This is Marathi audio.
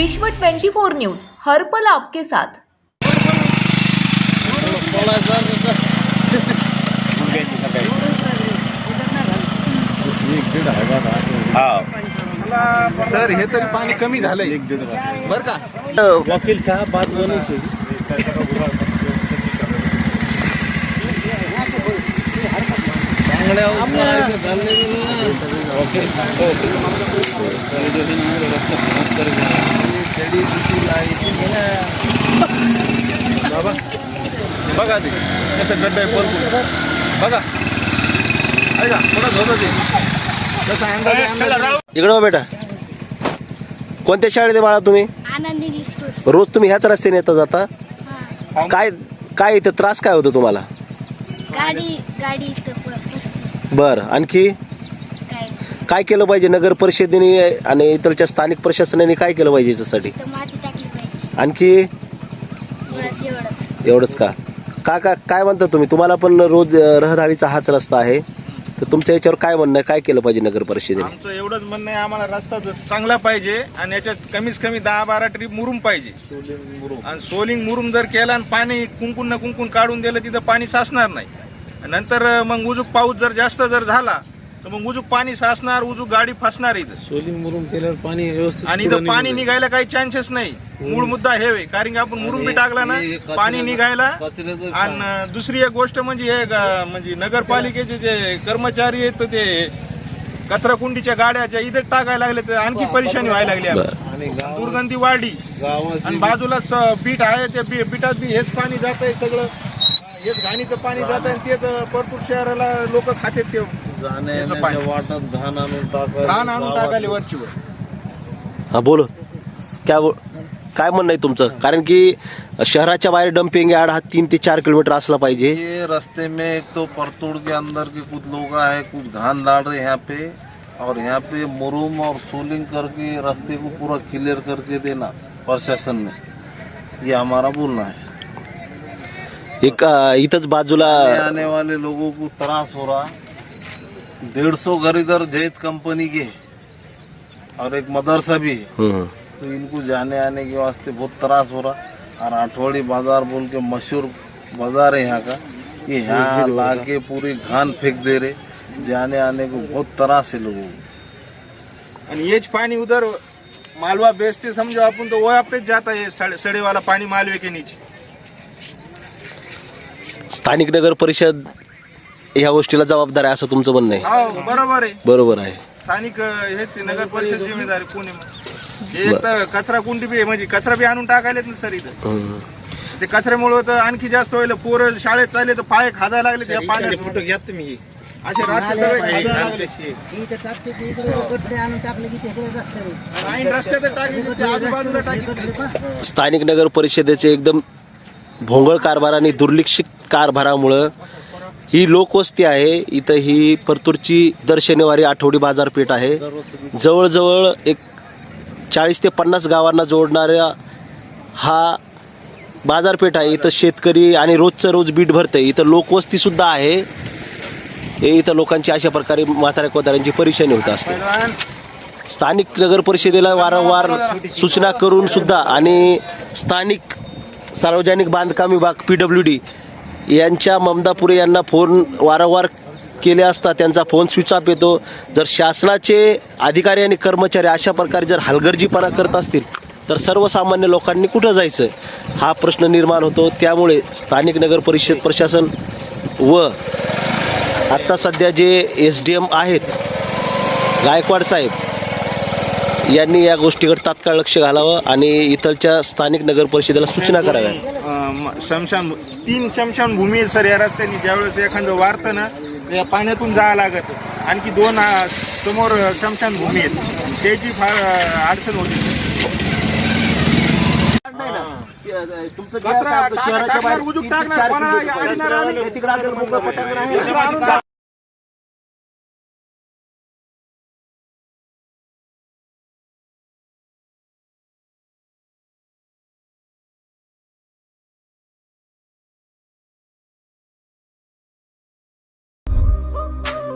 विश्व 24 न्यूज हर्पल आपके साथ. सर हे तरी पाणी कमी झालंय. बर का? वकील साहब बात बोले बघा ते कसं गड्डा आहे बघा. ऐका कोणाच होतं ते. अंदाज अंदाज. आहे. इकडं हो बेटा. कोणत्या शाळेत आहे बाळा तुम्ही? आनंद इंग्लिश स्कूल. रोज तुम्ही ह्याच रस्त्याने येता जाता? हा. काय काय इथं त्रास काय होतो तुम्हाला? गाडी गाडी इथं पुढं बसली. बरं आणखी? काय? काय केलं पाहिजे नगर परिषदेने आणि इथलच्या स्थानिक प्रशासनाने काय केलं पाहिजे याच्यासाठी? तर माती टाकली. पाहिजे आणखी? एवढंच. एवढंच का? का का काय म्हणता तुम्ही? तुम्हाला पण रोज रहदारीचा हाच रस्ता आहे. तर तुमच्या याच्यावर काय म्हणणं आहे? काय केलं पाहिजे नगर परिषदेने? आमचं एवढंच म्हणणं आहे आम्हाला रस्ता चांगला पाहिजे आणि याच्यात कमीत कमी दहा बारा ट्रिप मुरुम पाहिजे. आणि सोलिंग मुरुम जर केला आणि पाणी कुंकून ना कुंकून काढून दिलं तिथं पाणी साचणार नाही. नंतर मग उजूक पाऊस जर जास्त जर झाला तर मग उजूक पाणी साचणार उजूक गाडी फसणार इथं. सोलिंग मुरुम केल्यावर पाणी व्यवस्थित आणि पुढं इथं पाणी निघून निघायला काही चान्सेस नाही. मूळ मुद्दा हे आहे. कारण की आपण मुरुम बी टाकला ना पाणी निघायला. कचऱ्याचं आणि दुसरी एक गोष्ट म्हणजे हे ग- म्हणजे नगरपालिकेचे जे कर्मचारी आहेत तर ते कचरा कुंडीच्या गाड्या ज्या इथे टाकायला लागले तर आणखी परेशानी व्हायला लागली आमची. आणि गाव दुर्गंधी वाढली. आणि बाजूला स- बीट आहे त्या बी- बिटात बी हेच पाणी जात आहे सगळं. हेच घाणीचं पाणी जात आहे आणि तेच परतूर शहराला लोक खातात ते. पाणी. वाटात घाण आणून टाकायला घाण आणून वरचीवर. हा बोलो. काय बोल काय म्हणणं आहे तुमचं? कारण की शहराच्या बाहेर डम्पिंग यार्ड हा तीन ते चार किलोमीटर असला पाहिजे. ये रास्ते में एक तो परतुड़ के अंदर के कुछ लोग आए कुछ घान डाल रहे हैं यहाँ पे और यहाँ पे मुरुम और सोलिंग करके रास्ते को पूरा क्लियर करके देना प्रशासन ने। ये हमारा बोलना है। एक अं, इथंच बाजूला आने आने वाले लोगों को त्रास हो रहा डेढ़ सौ घर इधर जैत कंपनी के. हैं और एक मदरसा भी है। हम्म. तो इनको जाने आने के वास्ते बहुत त्रास हो रहा और आठवाड़ी बाजार बोल के मशहूर बाजार है यहाँ का। ये यहाँ ला के पूरी घान फेंक दे रहे। जाने आने को बहुत त्रास है लोगों को। आणि हेच पाणी उधर मालवा बेचते समजो आपण तो वो आपलेच जाता है सड़े सड़े वाला पानी मालवे के नीचे. स्थानिक नगर परिषद ह्या गोष्टीला जबाबदार आहे असं तुमचं म्हणणं आहे? हो बरोबर आहे. बरोबर आहे. स्थानिक अं, हेच नगर परिषद जिम्मेदारी पुणे हे एक तर कचरा कुंडी बी आहे, म्हणजे कचरा बी आणून टाकायलेत ना सर इथं. हम्म. ते कचऱ्यामुळे तर आणखी जास्त होईल पोरं शाळेत चालले तर पाय खाजायला लागले त्या पाण्यात. फोटो घ्या तुम्ही. असे सगळे खाजायला लागले. रस्त्यात टाकली ते आजूबाजूला टाकली. स्थानिक नगर परिषदेचे एकदम भोंगळ कारभार आणि दुर्लक्षित कारभारामुळं ही लोकवस्ती आहे. इथं ही परतूरची दर शनिवारी आठवडी बाजारपेठ आहे. जवळजवळ एक चाळीस ते पन्नास गावांना जोडणाऱ्या हा बाजारपेठ आहे. इथं शेतकरी आणि रोजचं रोज बीट भरते इथं लोकवस्तीसुद्धा आहे. हे इथं लोकांची अशा प्रकारे म्हाताऱ्या कोताऱ्यांची परेशानी होत असते. स्थानिक नगर परिषदेला वारंवार सूचना करून सुद्धा आणि स्थानिक सार्वजनिक बांधकाम विभाग पी डब्ल्यू डी यांच्या ममदापुरे यांना फोन वारंवार केले असता त्यांचा फोन स्विच ऑफ येतो. जर शासनाचे अधिकारी आणि कर्मचारी अशा प्रकारे जर हलगर्जीपणा करत असतील तर सर्वसामान्य लोकांनी कुठं जायचं? हा प्रश्न निर्माण होतो. त्यामुळे स्थानिक नगर परिषद प्रशासन व आत्ता सध्या जे एस डी एम आहेत गायकवाड साहेब यांनी या गोष्टीकडे तात्काळ लक्ष घालावं आणि इथलच्या स्थानिक नगर परिषदेला सूचना कराव्या. शमशान तीन शमशान भूमी आहेत सर या रस्त्याने. ज्यावेळेस एखादं वारतं ना या पाण्यातून जावं लागत. आणखी दोन समोर शमशान भूमी आहेत. त्याची फार अं, अडचण होती. कचरा टाक- टाकणार, उजूक टाकणार, कोणाला अडणार आणि-